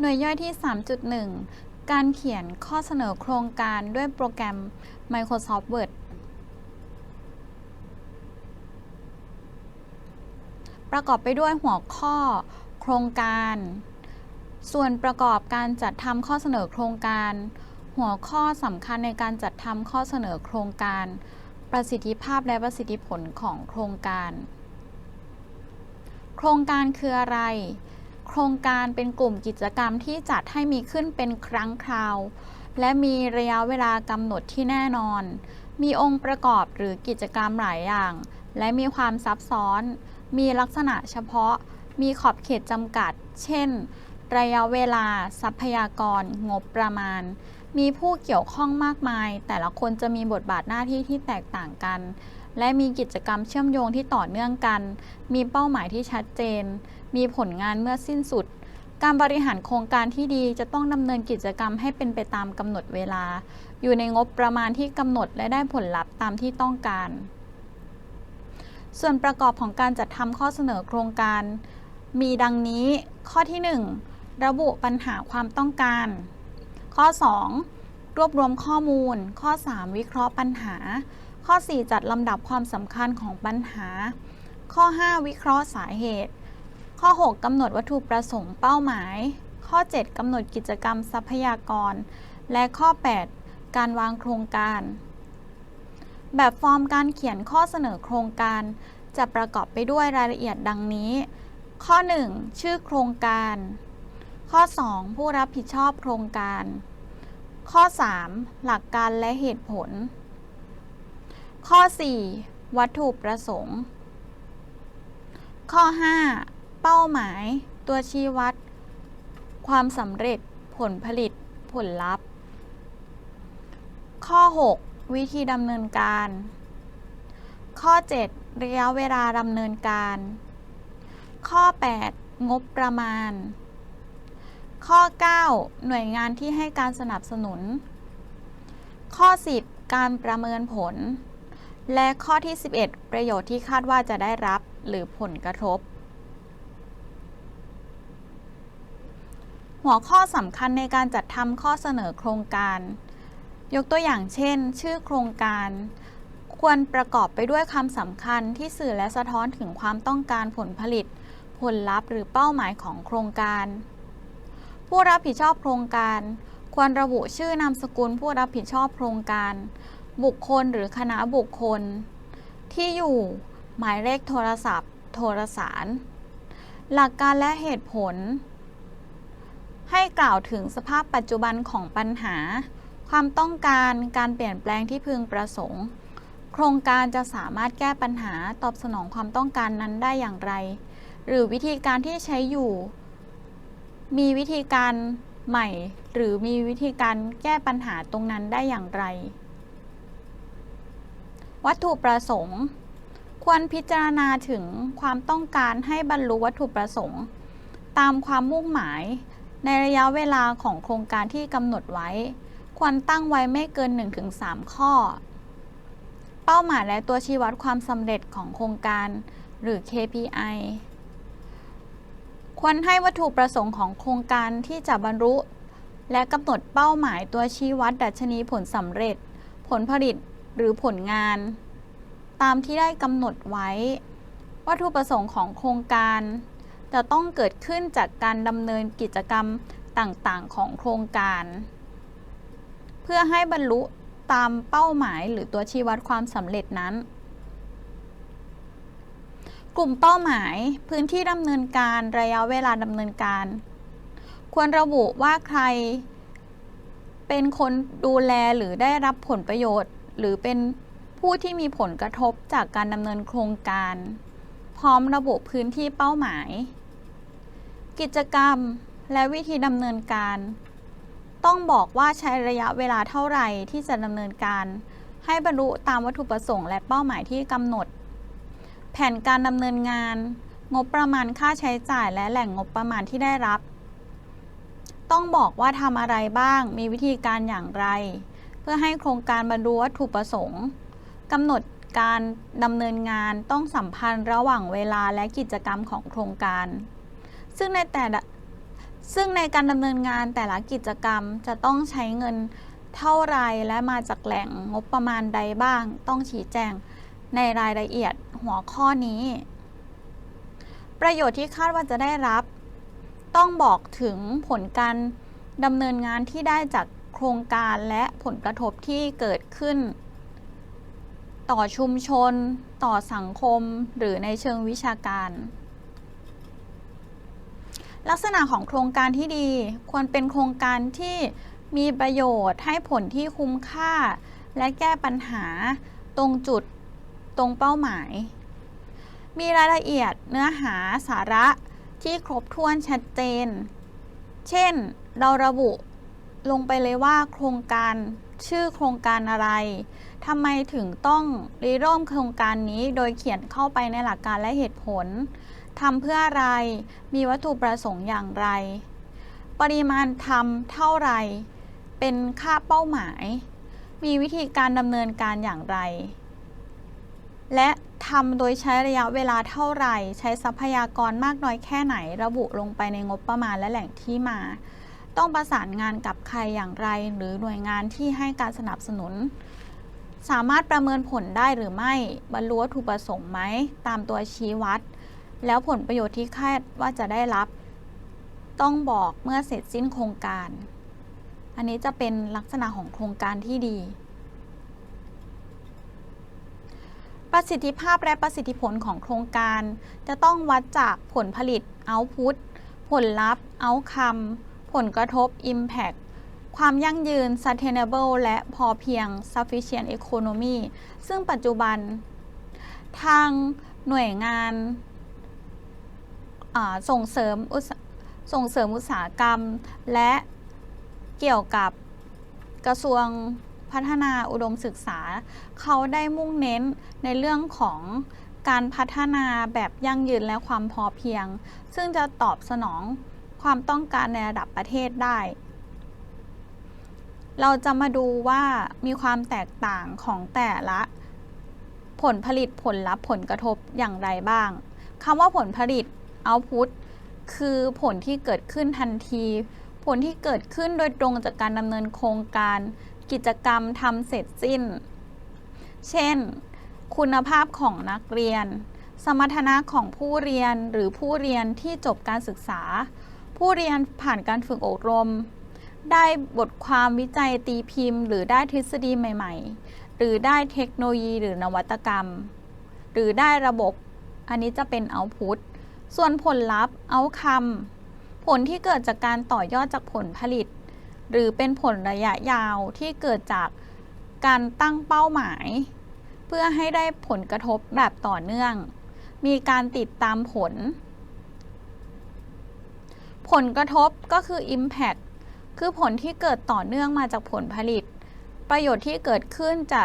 หน่วยย่อยที่ 3.1 การเขียนข้อเสนอโครงการด้วยโปรแกรม Microsoft Word ประกอบไปด้วยหัวข้อโครงการ ส่วนประกอบการจัดทำข้อเสนอโครงการ หัวข้อสำคัญในการจัดทำข้อเสนอโครงการ ประสิทธิภาพและประสิทธิผลของโครงการ โครงการคืออะไร โครงการเป็นกลุ่มกิจกรรมที่จัดให้มีขึ้นเป็นครั้งคราว และมีระยะเวลากำหนดที่แน่นอน มีองค์ประกอบหรือกิจกรรมหลายอย่าง และมีความซับซ้อน มีลักษณะเฉพาะ มีขอบเขตจำกัด เช่น ระยะเวลา ทรัพยากร งบประมาณ มีผู้เกี่ยวข้องมากมาย แต่ละคนจะมีบทบาทหน้าที่ที่แตกต่างกัน และมีกิจกรรมเชื่อมโยงที่ต่อเนื่องกัน มีเป้าหมายที่ชัดเจน มีผลงานเมื่อสิ้นสุด การบริหารโครงการที่ดีจะต้องดำเนินกิจกรรมให้เป็นไปตามกำหนดเวลา อยู่ในงบประมาณที่กำหนดและได้ผลลัพธ์ตามที่ต้องการ ส่วนประกอบของการจัดทำข้อเสนอโครงการ มีดังนี้ ข้อที่ 1 ระบุปัญหาความต้องการ ข้อ 2 รวบรวมข้อมูล ข้อ 3 วิเคราะห์ปัญหา ข้อ 4 จัดลำดับความสำคัญของปัญหา ข้อ 5 วิเคราะห์สาเหตุ ข้อ 6กำหนดวัตถุประสงค์เป้าหมาย ข้อ 7กำหนดกิจกรรมทรัพยากร และข้อ 8 การวางโครงการ แบบฟอร์มการเขียนข้อเสนอโครงการ จะประกอบไปด้วยรายละเอียดดังนี้ ข้อ 1 ชื่อโครงการ ข้อ 2 ผู้รับผิดชอบโครงการ ข้อ 3 หลักการและเหตุผล ข้อ 4 วัตถุประสงค์ ข้อ 5 เป้าหมาย ตัวชี้วัด ความสำเร็จ ผลผลิต ผลลัพธ์ ข้อ 6 วิธีดำเนินการ ข้อ 7 ระยะเวลาดำเนินการ ข้อ 8 งบประมาณ ข้อ 9 หน่วยงานที่ให้การสนับสนุน ข้อ 10 การประเมินผล และข้อที่ 11 ประโยชน์ที่คาดว่าจะได้รับหรือผลกระทบ หัวข้อสำคัญในการจัดทำข้อเสนอโครงการ ยกตัวอย่างเช่น ชื่อโครงการ ควรประกอบไปด้วยคำสำคัญที่สื่อและสะท้อนถึงความต้องการผลผลิต ผลลัพธ์หรือเป้าหมายของโครงการ ผู้รับผิดชอบโครงการ ควรระบุชื่อนามสกุลผู้รับผิดชอบโครงการ บุคคลหรือคณะบุคคล ที่อยู่หมายเลขโทรศัพท์ โทรสาร หลักการและเหตุผล ให้กล่าวถึงสภาพปัจจุบันของปัญหา ความต้องการการเปลี่ยนแปลงที่พึงประสงค์ โครงการจะสามารถแก้ปัญหาตอบสนองความต้องการนั้นได้อย่างไร หรือวิธีการที่ใช้อยู่ มีวิธีการใหม่ หรือมีวิธีการแก้ปัญหาตรงนั้นได้อย่างไร วัตถุประสงค์ ควรพิจารณาถึงความต้องการให้บรรลุวัตถุประสงค์ ตามความมุ่งหมาย ในระยะเวลาของโครงการที่กำหนดไว้ ควรตั้งไว้ไม่เกิน 1-3 ข้อ เป้าหมายและตัวชี้วัดความสำเร็จของโครงการ หรือ KPI ควรให้วัตถุประสงค์ของโครงการที่จะบรรลุ และกำหนดเป้าหมายตัวชี้วัดดัชนีผลสำเร็จ ผลผลิต หรือผลงาน ตามที่ได้กำหนดไว้ วัตถุประสงค์ของโครงการ จะต้องเกิดขึ้นจากการดำเนินกิจกรรมต่างๆ ของโครงการ เพื่อให้บรรลุตามเป้าหมายหรือตัวชี้วัดความสำเร็จนั้น กลุ่มเป้าหมายพื้นที่ดำเนินการระยะเวลาดำเนินการ ควรระบุว่าใครเป็นคนดูแลหรือได้รับผลประโยชน์ หรือเป็นผู้ที่มีผลกระทบจากการดำเนินโครงการ พร้อมระบุพื้นที่เป้าหมาย กิจกรรมและวิธีดำเนินการ ต้องบอกว่าใช้ระยะเวลาเท่าไหร่ที่จะดำเนินการ ให้บรรลุตามวัตถุประสงค์และเป้าหมายที่กำหนด แผนการดำเนินงาน งบประมาณค่าใช้จ่ายและแหล่งงบประมาณที่ได้รับ ต้องบอกว่าทำอะไรบ้าง มีวิธีการอย่างไร เพื่อให้โครงการบรรลุวัตถุประสงค์กำหนดการดำเนินงานต้องสัมพันธ์ระหว่างเวลาและกิจกรรมของโครงการ ซึ่งในแต่ซึ่งในการดำเนินงานแต่ละกิจกรรมจะต้องใช้เงินเท่าไรและมาจากแหล่งงบประมาณใดบ้าง ต้องชี้แจงในรายละเอียดหัวข้อนี้ ประโยชน์ที่คาดว่าจะได้รับ ต้องบอกถึงผลการดำเนินงานที่ได้จาก รงการและผลกระทบที่เกิดขึ้น ต่อชุมชน ต่อสังคม หรือในเชิงวิชาการ ลักษณะของโครงการที่ดีควรเป็นโครงการที่มีประโยชน์ให้ผลที่คุ้มค่า และแก้ปัญหาตรงจุดตรงเป้าหมาย มีรายละเอียดเนื้อหาสาระที่ครบถ้วนชัดเจน เช่น เราระบุ ลงไปเลยว่าโครงการชื่อโครงการอะไรทำไมถึงต้องริเริ่มโครงการนี้โดยเขียนเข้าไปในหลักการและเหตุผลทำเพื่ออะไร มีวัตถุประสงค์อย่างไร ปริมาณทำเท่าไร เป็นค่าเป้าหมาย มีวิธีการดำเนินการอย่างไร และทำโดยใช้ระยะเวลาเท่าไร ใช้ทรัพยากรมากน้อยแค่ไหน ระบุลงไปในงบประมาณและแหล่งที่มา ต้องประสานงานกับใครอย่างไร หรือหน่วยงานที่ให้การสนับสนุน สามารถประเมินผลได้หรือไม่บรรลุวัตถุประสงค์ไหมตามตัวชี้วัด แล้วผลประโยชน์ที่คาดว่าจะได้รับ ต้องบอกเมื่อเสร็จสิ้นโครงการ อันนี้จะเป็นลักษณะของโครงการที่ดี ประสิทธิภาพและประสิทธิผลของโครงการ จะต้องวัดจากผลผลิต output ผลลัพธ์ outcome ผลกระทบ impact ความยั่งยืน sustainable และพอเพียง sufficient economy ซึ่งปัจจุบัน ทางหน่วยงานาส่งเสริมส่งเสริมอุตสาหกรรม และเกี่ยวกับกระทรวงพัฒนาอุดมศึกษา เขาได้มุ่งเน้นในเรื่องของการพัฒนาแบบยั่งยืนและความพอเพียง ซึ่งจะตอบสนอง ความต้องการในระดับประเทศได้ เราจะมาดูว่ามีความแตกต่างของแต่ละผลผลิตผลลัพธ์ผลกระทบอย่างไรบ้างคำว่าผลผลิต output คือผลที่เกิดขึ้นทันที ผลที่เกิดขึ้นโดยตรงจากการดำเนินโครงการ กิจกรรมทำเสร็จสิ้น เช่น คุณภาพของนักเรียน สมรรถนะของผู้เรียนหรือผู้เรียนที่จบการศึกษา ผู้เรียนผ่านการฝึกอบรม ได้บทความวิจัยตีพิมพ์ หรือได้ทฤษฎีใหม่ ๆ หรือได้เทคโนโลยีหรือนวัตกรรม หรือได้ระบบ อันนี้จะเป็น output ส่วนผลลัพธ์ outcome ผลที่เกิดจากการต่อยอดจากผลผลิต หรือเป็นผลระยะยาวที่เกิดจากการตั้งเป้าหมาย เพื่อให้ได้ผลกระทบแบบต่อเนื่อง มีการติดตามผล ผลกระทบก็คือ impact คือผลที่เกิดต่อเนื่องมาจากผลผลิต ประโยชน์ที่เกิดขึ้นจะ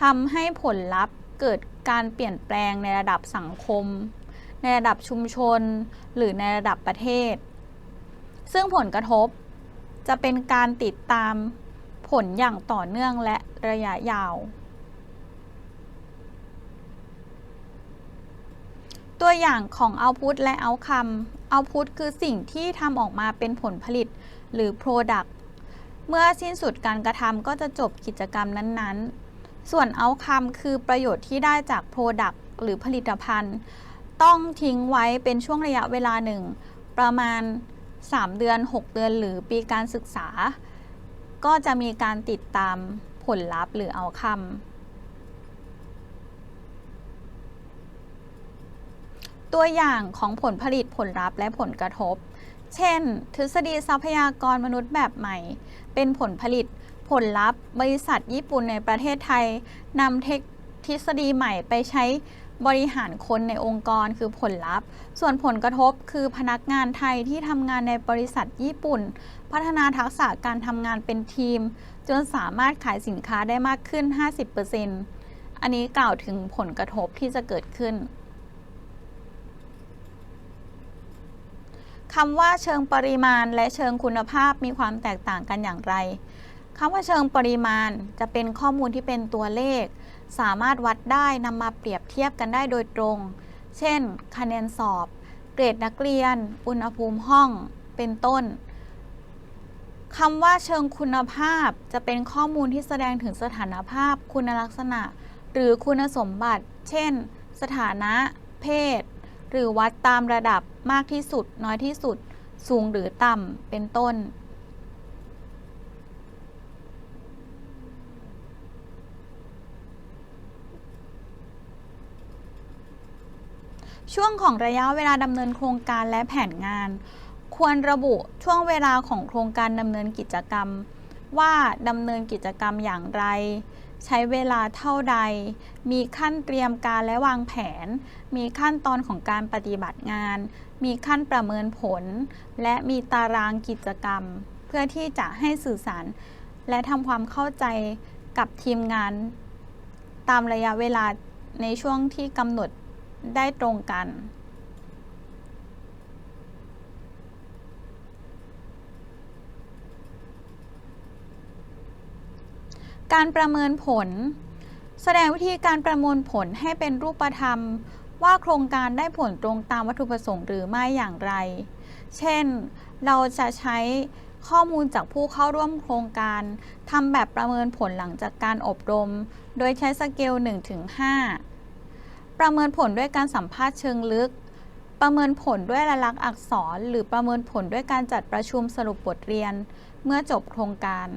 ทำให้ผลลัพธ์เกิดการเปลี่ยนแปลงในระดับสังคม ในระดับชุมชน หรือในระดับประเทศ ซึ่งผลกระทบจะเป็นการติดตามผลอย่างต่อเนื่องและระยะยาว ตัวอย่างของ output และ outcome output คือสิ่งที่ทำออกมาเป็นผลผลิตหรือ product เมื่อสิ้นสุดการกระทำก็จะจบกิจกรรมนั้นๆ ส่วน outcome คือประโยชน์ที่ได้จาก product หรือผลิตภัณฑ์ ต้องทิ้งไว้เป็นช่วงระยะเวลาหนึ่ง ประมาณ 3 เดือน 6 เดือน หรือปีการศึกษา ก็จะมีการติดตามผลลัพธ์หรือ outcome ตัวอย่างของผลผลิตผลลัพธ์และผลกระทบ เช่น ทฤษฎีทรัพยากรมนุษย์แบบใหม่ เป็นผลผลิตผลลัพธ์บริษัทญี่ปุ่นในประเทศไทยนำเทคทฤษฎีใหม่ไปใช้บริหารคนในองค์กรคือผลลัพธ์ ส่วนผลกระทบคือพนักงานไทยที่ทำงานในบริษัทญี่ปุ่น พัฒนาทักษะการทำงานเป็นทีม จนสามารถขายสินค้าได้มากขึ้น 50%อันนี้กล่าวถึงผลกระทบที่จะเกิดขึ้น คำว่าเชิงปริมาณและเชิงคุณภาพมีความแตกต่างกันอย่างไรคำว่าเชิงปริมาณจะเป็นข้อมูลที่เป็นตัวเลข สามารถวัดได้นำมาเปรียบเทียบกันได้โดยตรง เช่น คะแนนสอบ เกรดนักเรียน อุณหภูมิห้อง เป็นต้นคำว่าเชิงคุณภาพจะเป็นข้อมูลที่แสดงถึงสถานภาพ คุณลักษณะ หรือคุณสมบัติ เช่น สถานะ เพศ หรือวัดตามระดับมากที่สุด น้อยที่สุด สูงหรือต่ำเป็นต้น ช่วงของระยะเวลาดำเนินโครงการและแผนงาน ควรระบุช่วงเวลาของโครงการดำเนินกิจกรรม ว่าดำเนินกิจกรรมอย่างไร ใช้เวลาเท่าใด มีขั้นเตรียมการและวางแผน มีขั้นตอนของการปฏิบัติงาน มีขั้นประเมินผล และมีตารางกิจกรรม เพื่อที่จะให้สื่อสาร และทำความเข้าใจกับทีมงาน ตามระยะเวลาในช่วงที่กำหนดได้ตรงกัน การประเมินผล แสดงวิธีการประมวลผลให้เป็นรูปธรรม ว่าโครงการได้ผลตรงตามวัตถุประสงค์หรือไม่อย่างไร เช่น เราจะใช้ข้อมูลจากผู้เข้าร่วมโครงการทำแบบประเมินผลหลังจากการอบรม โดยใช้สเกล 1-5 ประเมินผลด้วยการสัมภาษณ์เชิงลึก ประเมินผลด้วยลายลักษณ์อักษร หรือประเมินผลด้วยการจัดประชุมสรุปบทเรียน เมื่อจบโครงการ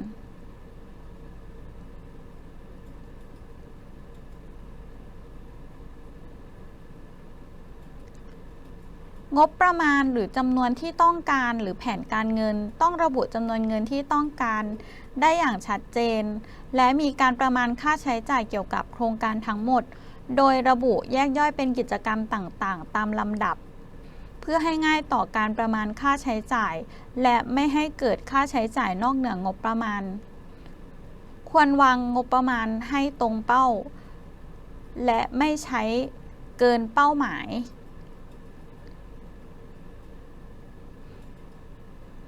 งบประมาณหรือจำนวนที่ต้องการหรือแผนการเงิน ต้องระบุจำนวนเงินที่ต้องการ ได้อย่างชัดเจน และมีการประมาณค่าใช้จ่ายเกี่ยวกับโครงการทั้งหมด โดยระบุแยกย่อยเป็นกิจกรรมต่างๆ ตามลำดับ เพื่อให้ง่ายต่อการประมาณค่าใช้จ่าย และไม่ให้เกิดค่าใช้จ่ายนอกเหนืองบประมาณ ควรวางงบประมาณให้ตรงเป้า และไม่ใช้เกินเป้าหมาย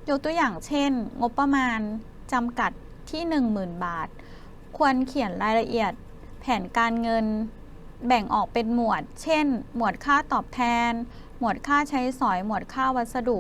ยกตัวอย่างเช่น งบประมาณจำกัดที่ 10,000 บาท ควรเขียนรายละเอียด แผนการเงิน แบ่งออกเป็นหมวด เช่น หมวดค่าตอบแทน หมวดค่าใช้สอย หมวดค่าวัสดุ